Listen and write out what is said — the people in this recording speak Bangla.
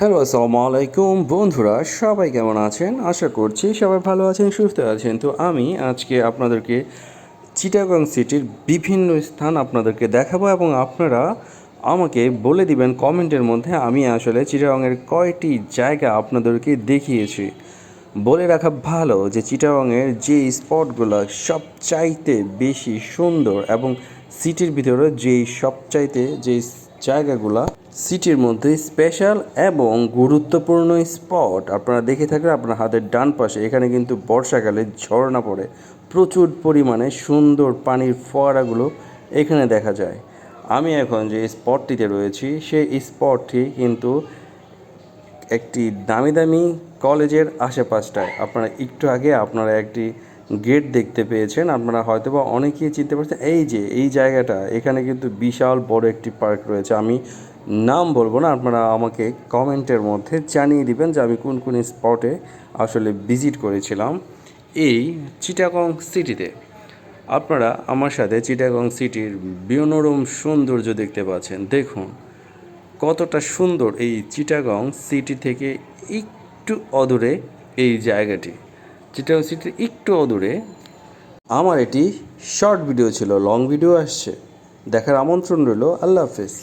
হ্যালো, আসসালামু আলাইকুম। বন্ধুরা, সবাই কেমন আছেন? আশা করছি সবাই ভালো আছেন, সুস্থ আছেন। তো আমি আজকে আপনাদেরকে চিটাগং সিটির বিভিন্ন স্থান আপনাদেরকে দেখাবো এবং আপনারা আমাকে বলে দিবেন কমেন্টের মধ্যে, আমি আসলে চিটাগংয়ের কয়টি জায়গা আপনাদেরকে দেখিয়েছি। বলে রাখা ভালো যে চিটাগংয়ের যে স্পটগুলো সবচাইতে বেশি সুন্দর এবং সিটির ভিতরে যেই সবচাইতে যে জায়গাগুলা সিটির মধ্যে স্পেশাল এবং গুরুত্বপূর্ণ স্পট আপনারা দেখে থাকলে আপনার হাতের ডান পাশে, এখানে কিন্তু বর্ষাকালে ঝর্ণা পড়ে। প্রচুর পরিমাণে সুন্দর পানির ফোয়ারাগুলো এখানে দেখা যায়। আমি এখন যে স্পটটিতে রয়েছি, সেই স্পটটি কিন্তু একটি দামি দামি কলেজের আশেপাশটায়। আপনারা একটু আগে আপনারা একটি গেট দেখতে পেয়েছেন। আপনারা হয়তো বা অনেকেই চিনতে পারছেন, এই যে, এই জায়গাটা, এখানে কিন্তু বিশাল বড় একটি পার্ক রয়েছে। আমি নাম বলব না, আপনারা আমাকে কমেন্টের মধ্যে জানিয়ে দিবেন যে আমি কোন কোন স্পটে আসলে ভিজিট করেছিলাম এই চিটাগং সিটিতে। আপনারা আমার সাথে চিটাগং সিটির বিনোরম সৌন্দর্য দেখতে পাচ্ছেন। দেখুন, কতটা সুন্দর এই চিটাগং সিটি থেকে একটু অদূরে এই জায়গাটি। চিটাগং সিটির একটু অদূরে আমার এটি শর্ট ভিডিও ছিল, লং ভিডিও আসছে। দেখার আমন্ত্রণ রইল, আল্লাহ হাফেজ।